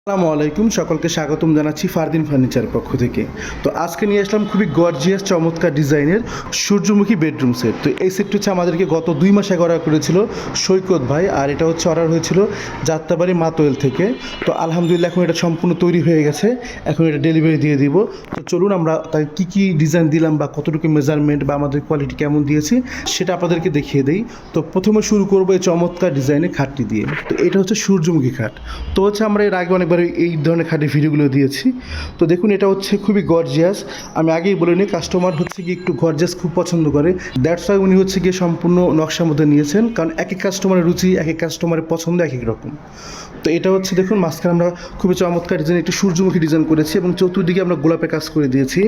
আসসালামু আলাইকুম, সকলকে স্বাগতম জানাচ্ছি ফারদিন ফার্নিচার পক্ষ থেকে। তো আজকে নিয়ে আসলাম খুবই গর্জিয়াস চমৎকার ডিজাইনের সূর্যমুখী বেডরুম সেট তো এই সেটটি হচ্ছে আমাদেরকে গত দুই মাস আগে অর্ডার করেছিল সৈকত ভাই, আর এটা হচ্ছে অর্ডার হয়েছিল যাত্রাবাড়ি মাতোয়েল থেকে। তো আলহামদুলিল্লাহ এখন এটা সম্পূর্ণ তৈরি হয়ে গেছে, এখন এটা ডেলিভারি দিয়ে দিব। তো চলুন আমরা তাই কী কী ডিজাইন দিলাম বা কতটুকু মেজারমেন্ট বা আমাদের কোয়ালিটি কেমন দিয়েছি, সেটা আপনাদেরকে দেখিয়ে দেই। তো প্রথমে শুরু করব এই চমৎকার ডিজাইনের খাটটি দিয়ে। তো এটা হচ্ছে সূর্যমুখী খাট। তো হচ্ছে আমরা এর আগে অনেকবার এই ধরনের খাটের ভিডিওগুলো দিয়েছি। তো দেখুন, এটা হচ্ছে খুবই গর্জিয়াস আমি আগেই বলে নিই কাস্টমার হচ্ছে কি একটু গর্জিয়াস খুব পছন্দ করে। দ্যাটস ওয়াই উনি হচ্ছে গিয়ে সম্পূর্ণ নকশার মধ্যে নিয়েছেন, কারণ এক এক কাস্টমারের রুচি এক এক কাস্টমারের পছন্দ এক এক রকম। তো এটা হচ্ছে দেখুন, মাঝখানে আমরা খুবই চমৎকার ডিজাইন একটু সূর্যমুখী ডিজাইন করেছি এবং চতুর্দিকে আমরা গোলাপের কাজ করে দিয়েছি।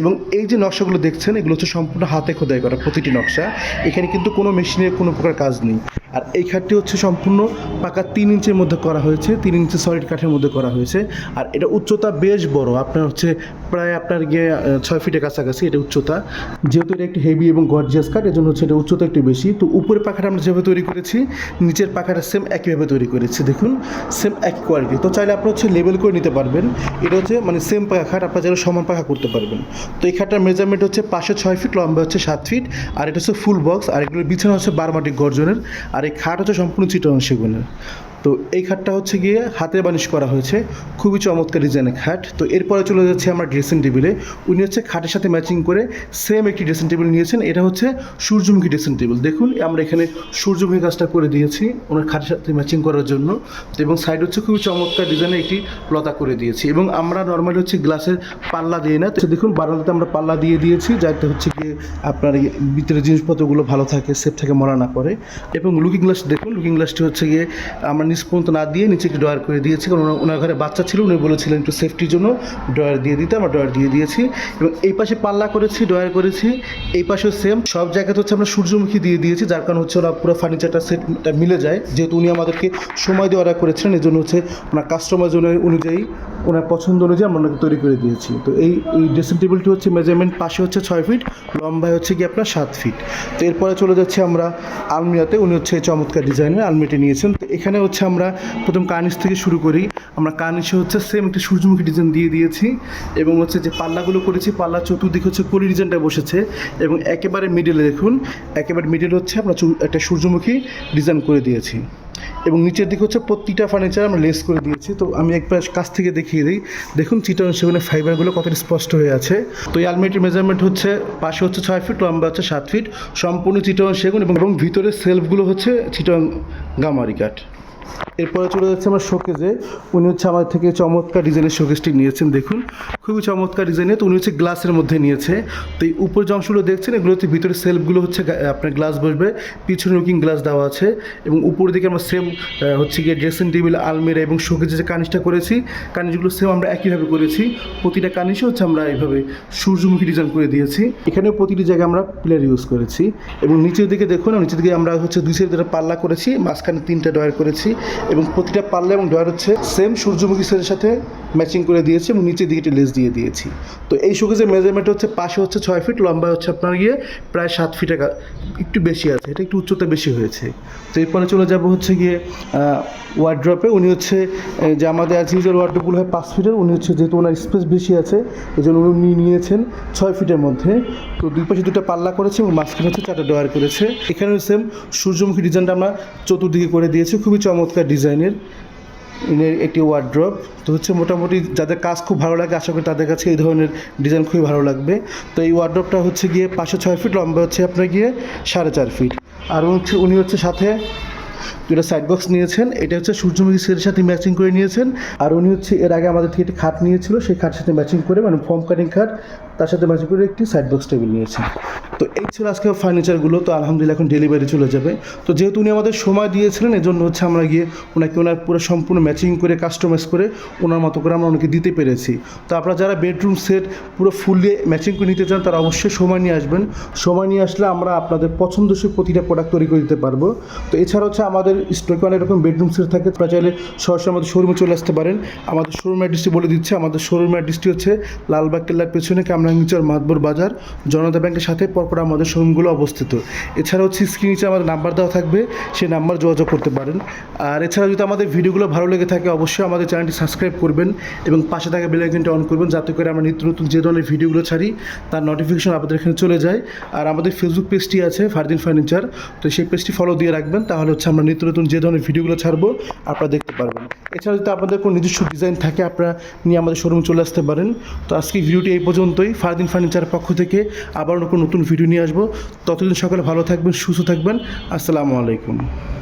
এবং এই যে নকশাগুলো দেখছেন, এগুলো হচ্ছে সম্পূর্ণ হাতে খোদাই করা প্রতিটি নকশা। এখানে কিন্তু কোনো মেশিনের কোনো প্রকার কাজ নেই। আর এই খাটটি হচ্ছে সম্পূর্ণ পাকা তিন ইঞ্চের মধ্যে করা হয়েছে, তিন ইঞ্চি সলিড কাঠের মধ্যে করা হয়েছে। আর এটা উচ্চতা বেশ বড়, আপনার হচ্ছে প্রায় আপনার গিয়ে ছয় ফিটের কাছাকাছি এটা উচ্চতা। যেহেতু এটা একটি হেভি এবং গর্জিয়াস কাঠ এজন্য হচ্ছে এটা উচ্চতা একটু বেশি। তো উপরের পাখাটা আমরা যেভাবে তৈরি করেছি, নিচের পাখাটা সেম একইভাবে তৈরি করেছি, দেখুন সেম একই কোয়ালিটি তো চাইলে আপনি হচ্ছে লেবেল করে নিতে পারবেন। এটা হচ্ছে মানে সেম পাখা খাট, আপনার যেন সমান পাখা করতে পারবেন। তো এই খাটটার মেজারমেন্ট হচ্ছে পাশে ছয় ফিট লম্বা হচ্ছে সাত ফিট আর এটা হচ্ছে ফুল বক্স আর এগুলোর বিছানা হচ্ছে বারমাটি গর্জনের। আর এই খাট হচ্ছে সম্পূর্ণ চিটন সেগুনের। তো এই খাটটা হচ্ছে গিয়ে হাতে বানিশ করা হয়েছে। খুবই চমৎকার ডিজাইনের খাট। তো এরপরে চলে যাচ্ছে আমরা ড্রেসিং টেবিলে উনি হচ্ছে খাটের সাথে ম্যাচিং করে সেম একটি ড্রেসিং টেবিল নিয়েছেন। এটা হচ্ছে সূর্যমুখী ড্রেসিং টেবিল দেখুন, আমরা এখানে সূর্যমুখী কাজটা করে দিয়েছি ওনার খাটের সাথে ম্যাচিং করার জন্য। তো এবং সাইড হচ্ছে খুবই চমৎকার ডিজাইনের একটি লতা করে দিয়েছি। এবং আমরা নর্মালি হচ্ছে গ্লাসের পাল্লা দিই না। তো দেখুন, বারান্দাতে আমরা পাল্লা দিয়ে দিয়েছি, যাতে হচ্ছে গিয়ে আপনার ভিতরে জিনিসপত্রগুলো ভালো থাকে সেফ থাকে, মরা না করে এবং লুকিং গ্লাস দেখুন লুকিং গ্লাসটি হচ্ছে গিয়ে আমরা নিচ পর্যন্ত না দিয়ে নিচে একটু ড্রয়ার করে দিয়েছি, কারণ ওনার- ঘরে বাচ্চা ছিল, উনি বলেছিলেন একটু সেফটির জন্য ড্রয়ার দিয়ে দিতে, আমরা ড্রয়ার দিয়ে দিয়েছি। এবং এই পাশে পাল্লা করেছি, ড্রয়ার করেছি, এই পাশেও সেম সব জায়গাতে হচ্ছে আমরা সূর্যমুখী দিয়ে দিয়েছি, যার কারণ হচ্ছে ওরা পুরো ফার্নিচারটা সেটটা মিলে যায়। যেহেতু উনি আমাদেরকে সময় দিয়ে অর্ডার করেছিলেন এই জন্য হচ্ছে ওনার কাস্টমার অনুযায়ী ওনার পছন্দ অনুযায়ী আমরা ওনাকে তৈরি করে দিয়েছি। তো এই এই ড্রেসিং টেবিলটি হচ্ছে মেজারমেন্ট পাশে হচ্ছে ছয় ফিট লম্বায় হচ্ছে কি আপনার সাত ফিট তো এরপরে চলে যাচ্ছে আমরা আলমিরাতে, উনি হচ্ছে চমৎকার ডিজাইনের আলমিরাটি নিয়েছেন। তো এখানে হচ্ছে আমরা প্রথম কার্নিশ থেকে শুরু করি। আমরা কার্নিশে হচ্ছে সেম একটা সূর্যমুখী ডিজাইন দিয়ে দিয়েছি এবং হচ্ছে যে পাল্লাগুলো করেছি, পাল্লার চতুর্দিকে হচ্ছে কলি ডিজাইনটা বসেছে এবং একেবারে মিডিলে দেখুন, একেবারে মিডিল হচ্ছে আমরা একটা সূর্যমুখী ডিজাইন করে দিয়েছি। এবং নিচের দিকে হচ্ছে প্রতিটা ফার্নিচার আমরা লেস করে দিয়েছি। তো আমি একবার কাছ থেকে দেখিয়ে দিই। দেখুন চিটন সেগুনের ফাইবারগুলো কতটা স্পষ্ট হয়ে আছে। তো এই আলমারিটির মেজারমেন্ট হচ্ছে, পাশে হচ্ছে ছয় ফিট লম্বা হচ্ছে সাত ফিট সম্পূর্ণ চিটন সেগুন এবং ভিতরের সেলফগুলো হচ্ছে চিটন গামারি কাঠ এরপরে চলে যাচ্ছে আমার শোকেজে উনি হচ্ছে আমার থেকে চমৎকার ডিজাইনের শোকেজটি নিয়েছেন, দেখুন। খুবই চমৎকার ডিজাইনের তো উনি হচ্ছে গ্লাসের মধ্যে নিয়েছে। তো এই উপর যে অংশগুলো দেখছেন, এগুলো হচ্ছে ভিতরে সেলফগুলো হচ্ছে আপনার গ্লাস বসবে। পিছনে লুকিং গ্লাস দেওয়া আছে এবং উপরের দিকে আমরা সেম হচ্ছে গিয়ে ড্রেসিং টেবিল আলমিরা এবং শোকেজে যে কানিসটা করেছি কানিসগুলো সেম আমরা একইভাবে করেছি। প্রতিটা কানিসে হচ্ছে আমরা এইভাবে সূর্যমুখী ডিজাইন করে দিয়েছি। এখানেও প্রতিটি জায়গায় আমরা প্লেয়ার ইউজ করেছি। এবং নিচের দিকে দেখুন, নিচের দিকে আমরা হচ্ছে দুই সাইডে পাল্লা করেছি, মাঝখানে তিনটা ডয়ার করেছি এবং প্রতিটা পাল্লা এবং ডয়ার হচ্ছে সেম সূর্যমুখী সেলের সাথে ম্যাচিং করে দিয়েছি এবং নিচের দিকে একটি লেস দিয়ে দিয়েছি। তো এই শোকেজের মেজারমেন্ট হচ্ছে পাশে হচ্ছে ছয় ফিট লম্বা হচ্ছে আপনার গিয়ে প্রায় সাত ফিটের কা- একটু বেশি আছে, এটা একটু উচ্চতা বেশি হয়েছে। তো এরপরে চলে যাব হচ্ছে গিয়ে ওয়ার্ড্রপে উনি হচ্ছে যে আমাদের অ্যাজ ইউজুয়াল ওয়ার্ড্রপগুলো হয় পাঁচ ফিটের উনি হচ্ছে যেহেতু ওনার স্পেস বেশি আছে, এই জন্য উনি নিয়েছেন ছয় ফিটের মধ্যে। তো দুই পাশে দুটো পাল্লা করেছে এবং মাঝখানে হচ্ছে চারটা ডয়ার করেছে। এখানেও সেম সূর্যমুখী ডিজাইনটা আমরা চতুর্দিকে করে দিয়েছি, খুবই চমৎকার ডিজাইনের এর একটি ওয়ার্ড্রপ তো হচ্ছে মোটামুটি যাদের কাজ খুব ভালো লাগে, আশা করি তাদের কাছে এই ধরনের ডিজাইন খুবই ভালো লাগবে। তো এই ওয়ার্ড্রপটা হচ্ছে গিয়ে পাঁচশো ছয় ফিট লম্বা হচ্ছে আপনার গিয়ে সাড়ে চার ফিট আর হচ্ছে উনি হচ্ছে সাথে দুটো সাইড বক্স নিয়েছেন। এটা হচ্ছে সূর্যমুখী সেটের সাথে ম্যাচিং করে নিয়েছেন। আর উনি হচ্ছে এর আগে আমাদের থেকে একটি খাট নিয়েছিল, সেই খাটের সাথে ম্যাচিং করে মানে ফর্ম কাটিং খাট তার সাথে ম্যাচিং করে একটি সাইড বক্স টেবিল নিয়েছি তো এই ছিল আজকে ফার্নিচারগুলো তো আলহামদুলিল্লাহ এখন ডেলিভারি চলে যাবে। তো যেহেতু উনি আমাদের সময় দিয়েছিলেন এই জন্য হচ্ছে আমরা গিয়ে ওনাকে ওনার পুরো সম্পূর্ণ ম্যাচিং করে কাস্টমাইজ করে ওনার মতো করে আমরা ওনাকে দিতে পেরেছি। তো আপনারা যারা বেডরুম সেট পুরো ফুললি ম্যাচিং করে নিতে চান, তারা অবশ্যই সময় নিয়ে আসবেন। সময় নিয়ে আসলে আমরা আপনাদের পছন্দসই প্রতিটা প্রোডাক্ট তৈরি করে দিতে পারব। তো এছাড়া হচ্ছে আমাদের স্টকে অনেক রকম বেডরুম সেট থাকে। আপনারা চাইলে সরাসরি আমাদের শোরুমে চলে আসতে পারেন। আমাদের শোরুম অ্যাড্রেসটি বলে দিচ্ছে। আমাদের শোরুম অ্যাড্রেসটি হচ্ছে লালবাগ কেল্লার পেছনে কামনা ভাঙ্গিচর মাতবর বাজার, জনতা ব্যাংকের সাথে পরপর আমাদের শোরুমগুলো অবস্থিত। এছাড়া হচ্ছে স্ক্রিন নিচে আমাদের নাম্বার দেওয়া থাকবে, সেই নাম্বার যোগাযোগ করতে পারেন। আর এছাড়া যদি আমাদের ভিডিওগুলো ভালো লেগে থাকে, অবশ্যই আমাদের চ্যানেলটি সাবস্ক্রাইব করবেন এবং পাশে থাকা বেল আইকনটা অন করবেন, যাতে করে আমরা নিত্য নতুন যে ধরনের ভিডিওগুলো ছাড়ি, তার নোটিফিকেশন আপনাদের এখানে চলে যায়। আর আমাদের ফেসবুক পেজটি আছে ফারদিন ফার্নিচার, তো সেই পেজটি ফলো দিয়ে রাখবেন, তাহলে হচ্ছে আমরা নিত্য নতুন যে ধরনের ভিডিওগুলো ছাড়বো, আপনারা দেখতে পারবেন। এছাড়া যদি আপনাদের কোনো নিজস্ব ডিজাইন থাকে, আপনারা নিয়ে আমাদের শোরুমে চলে আসতে পারেন। তো আজকে ভিডিওটি এই পর্যন্তই। ফারদিন ফার্নিচার পক্ষ থেকে আবার নতুন ভিডিও নিয়ে আসব। ততদিন সকালে ভালো থাকবেন, সুস্থ থাকবেন। আসসালামু আলাইকুম।